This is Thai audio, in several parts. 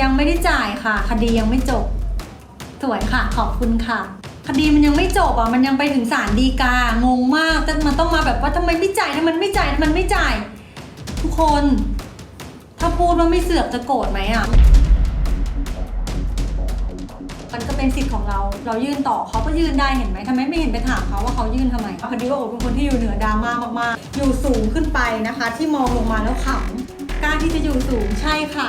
ยังไม่ได้จ่ายค่ะ คดียังไม่จบ สวยค่ะ ขอบคุณค่ะ คดีมันยังไม่จบอะมันยังไปถึงศาลฎีกางงมากแต่มันต้องมาแบบว่าทำไมไม่จ่ายทำไมไม่จ่ายทำไมไม่จ่าย ทุกคน ถ้าพูดว่าไม่เสือกจะโกรธไหมอะมันก็เป็นสิทธิ์ของเรา เรายื่นต่อเขาก็ยื่นได้เห็นไหมทำไมไม่เห็นไปถามเขาว่าเขายื่นทำไมพอดีว่าโอ๋เป็นคนที่อยู่เหนือดราม่ามากๆ อยู่สูงขึ้นไปนะคะ ที่มองลงมาแล้วขำกล้ารที่จะอยู่สูงใช่ค่ะ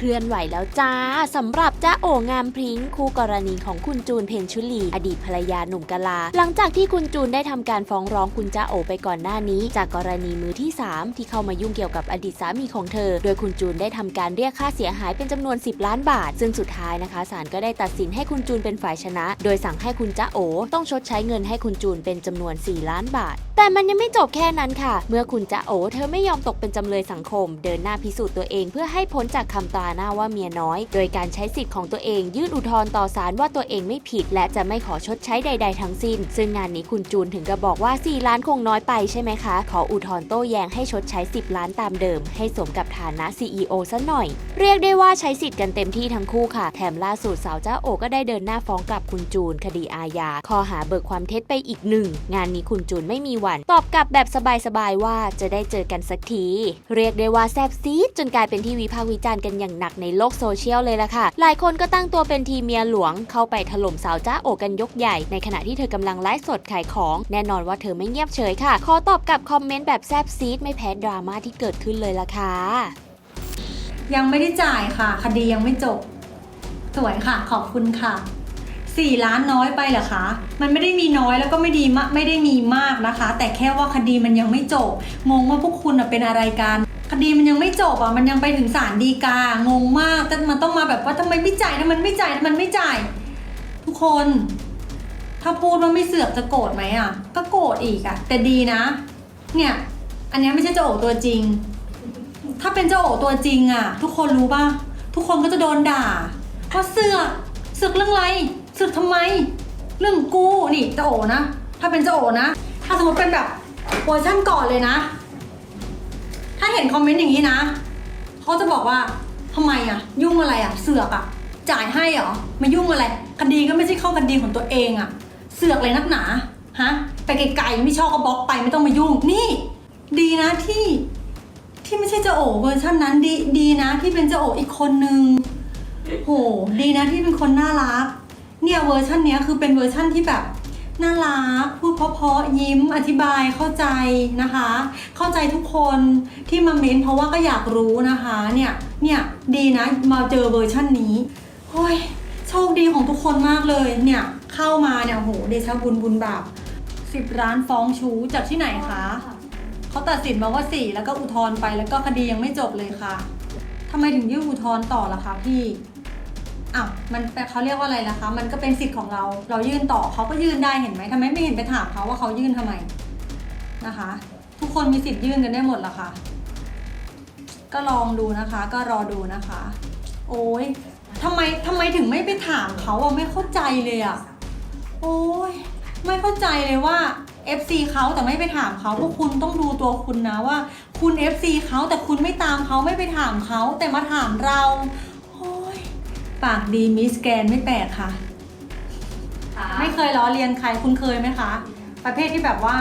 เคลื่อนไหวแล้วจ้าสำหรับจ้าโองามพริ้งคู่กรณีของคุณจูนเพนชุลี อดีตภรรยาหนุ่มกลา หลังจากที่คุณจูนได้ทำการฟ้องร้องคุณจ้าโอไปก่อนหน้านี้ จากกรณีมือที่ 3 ที่เข้ามายุ่งเกี่ยวกับอดีตสามีของเธอ โดยคุณจูนได้ทำการเรียกค่าเสียหายเป็นจำนวน 10 ล้านบาท ซึ่งสุดท้ายนะคะศาลก็ได้ตัดสินให้คุณจูนเป็นฝ่ายชนะ โดยสั่งให้คุณจ้าโอ ต้องชดใช้เงินให้คุณจูนเป็นจำนวน 4 ล้านบาท แต่มันยังไม่จบแค่นั้นค่ะ เมื่อคุณจ้าโอ เธอไม่ยอมตกเป็นจำเลยสังคม เดินหน้าพิสูจน์ตัวเองเพื่อให้พ้นจากคำตราหน้าว่าเมียน้อย โดยการใช้สิทธิ์ของตัวเองยื่นอุทธรณ์ต่อศาลว่าตัวเองไม่ผิด และจะไม่ขอชดใช้ใด ๆ ทั้งสิ้น ซึ่งงานนี้คุณจูนถึงกับบอกว่า 4 ล้านคงน้อยไปใช่ไหมคะ ขออุทธรณ์โต้แย้งให้ชดใช้ 10 ล้านตามเดิม ให้สมกับฐานะ CEO ซะหน่อย เรียกได้ว่าใช้สิทธิ์กันเต็มที่ทั้งคู่ค่ะ แถมล่าสุดสาวเจ้าโอก็ได้เดินหน้าฟ้องกลับคุณจูน คดีอาญาข้อหาเบิกความเท็จไปอีกหนึ่งงานนี้คุณจูนไม่มีหวัน ตอบกลับแบบสบายๆว่าจะได้เจอกันสักที เรียกได้ว่าแซบซีดจนกลายเป็นที่วิพากษ์วิจารณ์กันอย่างหนักในโลกโซเชียลเลยล่ะค่ะ หลายคนก็ตั้งตัวเป็นทีมเมียหลวงเข้าไปถล่มสาวจ้าโอกันยกใหญ่ ในขณะที่เธอกำลังไลฟ์สดขายของ แน่นอนว่าเธอไม่เงียบเฉยค่ะ ขอตอบกับคอมเมนต์แบบแซบซีดไม่แพ้ดราม่าที่เกิดขึ้นเลยล่ะค่ะ ยังไม่ได้จ่ายค่ะ คดียังไม่จบ สวยค่ะ ขอบคุณค่ะสี่ล้านน้อยไปเหรอคะ มันไม่ได้มีน้อยแล้วก็ไม่ดีมากไม่ได้มีมากนะคะ แต่แค่ว่าคดีมันยังไม่จบ งงว่าพวกคุณเป็นอะไรกัน ดีมันยังไม่จบอะมันยังไปถึงศาลฎีกางงมากแต่มันต้องมาแบบว่าทำไมไม่จ่ายทำไมไม่จ่ายทำไมไม่จ่าย ทุกคน ถ้าพูดว่าไม่เสือกจะโกรธไหมอะ ก็โกรธอีกอะ แต่ดีนะ เนี่ย อันนี้ไม่ใช่เจ้าโอตัวจริง ถ้าเป็นเจ้าโอตัวจริงอะ ทุกคนรู้ป่ะทุกคนก็จะโดนด่าเพราะเสือกเสือกเรื่องอะไรเสือกทำไม เรื่องกูนี่เจ้าโอนะถ้าเป็นเจ้าโอนะ ถ้าสมมติเป็นแบบเวอร์ชั่นก่อนเลยนะ ถ้าเห็นคอมเมนต์อย่างนี้นะ เขาจะบอกว่าทำไมอะยุ่งอะไรอะเสือกอะจ่ายให้เหรอมายุ่งอะไร คดีก็ไม่ใช่เข้าคดีของตัวเองอะเสือกเลยนักหนาฮะไปไกลๆไม่ชอบก็บล็อกไปไม่ต้องมายุ่งนี่ ดีนะที่ ที่ไม่ใช่เจ้าโอเวอร์ชันนั้นดีดีนะที่เป็นเจ้าโออีกคนนึงโหดีนะที่เป็นคนน่ารัก เนี่ยเวอร์ชันเนี้ยคือเป็นเวอร์ชันที่แบบ น่ารักพูดเพราะๆยิ้มอธิบายเข้าใจนะคะ เข้าใจทุกคนที่มาเม้นเพราะว่าก็อยากรู้นะคะเนี่ยเนี่ยดีนะมาเจอเวอร์ชันนี้โอ้ยโชคดีของทุกคนมากเลยเนี่ยเข้ามาเนี่ยโหเดชะบุญบุญบาปสิบร้านฟ้องชูจากที่ไหนคะเขาตัดสินมาว่าสี่แล้วก็อุทธรณ์ไปแล้วก็คดียังไม่จบเลยค่ะทำไมถึงยื่นอุทธรณ์ต่อล่ะคะพี่ อ้าวมันเขาเรียกว่าอะไรล่ะคะ มันก็เป็นสิทธิ์ของเรา เรายื่นต่อเขาก็ยื่นได้เห็นไหมทำไมไม่เห็นไปถามเขาว่าเขายื่นทำไมนะคะ ทุกคนมีสิทธิ์ยื่นกันได้หมดละค่ะ ก็ลองดูนะคะ ก็รอดูนะคะ โอ้ยทำไมทำไมถึงไม่ไปถามเขาอะไม่เข้าใจเลยอะโอ้ยไม่เข้าใจเลยว่า FC เขาแต่ไม่ไปถามเขาพวกคุณต้องดูตัวคุณนะว่า คุณ FC เขาแต่คุณไม่ตามเขาไม่ไปถามเขาแต่มาถามเรา ปากดีมิสแกนไม่แปลกค่ะ ไม่เคยล้อเลียนใครคุณเคยไหมคะ ประเภทที่แบบว่า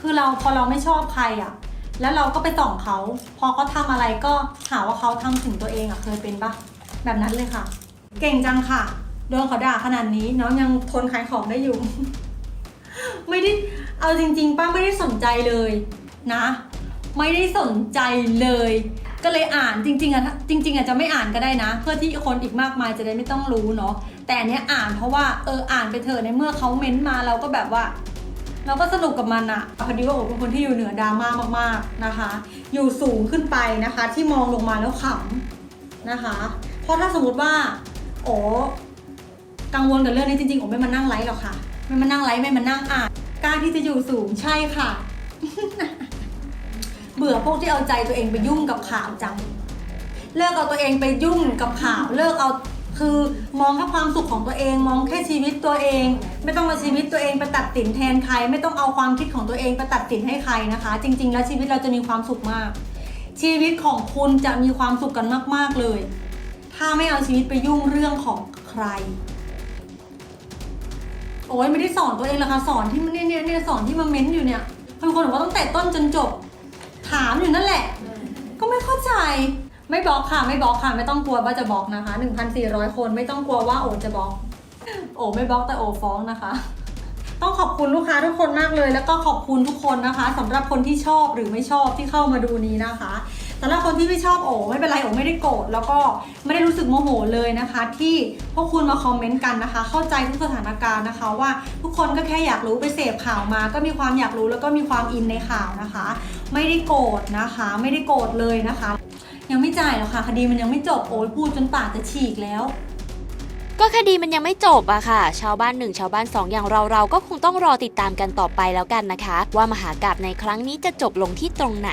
คือเราพอเราไม่ชอบใครอะแล้วเราก็ไปส่องเขาพอเขาทำอะไรก็หาว่าเขาทำถึงตัวเองอะเคยเป็นปะแบบนั้นเลยค่ะ เก่งจังค่ะโดนเขาด่าขนาดนี้น้องยังทนขายของได้อยู่ ไม่ได้เอาจริง ๆ ป้าไม่ได้สนใจเลยนะ ไม่ได้สนใจเลย ก็เลยอ่านจริงๆอะจริงๆอะจะไม่อ่านก็ได้นะ เพื่อที่คนอีกมากมายจะได้ไม่ต้องรู้เนาะแต่อันเนี้ยอ่านเพราะว่าเอออ่านไปเถอะในเมื่อเขาเม้นต์มาเราก็แบบว่า เราก็สนุกกับมันอะพอดีว่าโอ๋เป็นคนที่อยู่เหนือดราม่ามากๆนะคะ อยู่สูงขึ้นไปนะคะ ที่มองลงมาแล้วขำนะคะ เพราะถ้าสมมติว่า โอ้กังวลกับเรื่องนี้จริงๆโอ้ไม่มานั่งไลฟ์หรอกค่ะไม่มานั่งไลฟ์ไม่มานั่งอ่านกล้าที่จะอยู่สูงใช่ค่ะ เบื่อพวกที่เอาใจตัวเองไปยุ่งกับข่าวจัง เลิกเอาตัวเองไปยุ่งกับข่าว เลิกเอาคือมองแค่ความสุขของตัวเอง มองแค่ชีวิตตัวเอง ไม่ต้องมาชีวิตตัวเองไปตัดสินแทนใคร ไม่ต้องเอาความคิดของตัวเองไปตัดสินให้ใครนะคะ จริง ๆ แล้วชีวิตเราจะมีความสุขมาก ชีวิตของคุณจะมีความสุขกันมาก ๆเลย ถ้าไม่เอาชีวิตไปยุ่งเรื่องของใคร โอ้ยไม่ได้สอนตัวเองหรอกค่ะสอนที่เนี่ยเนี่ยเนี่ยสอนที่มาเม้นอยู่เนี่ยคือคนบอกว่าตั้งแต่ต้นจนจบามอยู่นั่นแหละ ก็ไม่เข้าใจ ไม่บล็อกค่ะ ไม่บล็อกค่ะ ไม่ต้องกลัวว่าจะบล็อกนะคะ 1,400 คนไม่ต้องกลัวว่าโอจะบล็อก โอไม่บล็อกแต่โอฟ้องนะคะ ต้องขอบคุณลูกค้าทุกคนมากเลย แล้วก็ขอบคุณทุกคนนะคะสำหรับคนที่ชอบหรือไม่ชอบที่เข้ามาดูนี้นะคะ สำหรับคนที่ไม่ชอบโอไม่เป็นไรโอไม่ได้โกรธแล้วก็ไม่ได้รู้สึกโมโหเลยนะคะ ที่พวกคุณมาคอมเมนต์กันนะคะ เข้าใจทุกสถานการณ์นะคะ ว่าทุกคนก็แค่อยากรู้ไปเสพข่าวมา ก็มีความอยากรู้แล้วก็มีความอินในข่าวนะคะ ไม่ได้โกรธนะคะ ไม่ได้โกรธเลยนะคะ ยังไม่จ่ายหรอกค่ะคดีมันยังไม่จบโอ้พูดจนปากจะฉีกแล้วก็คดีมันยังไม่จบอะค่ะ ชาวบ้านหนึ่งชาวบ้านสองอย่างเราเราก็คงต้องรอติดตามกันต่อไปแล้วกันนะคะ ว่ามหากราบในครั้งนี้จะจบลงที่ตรงไหน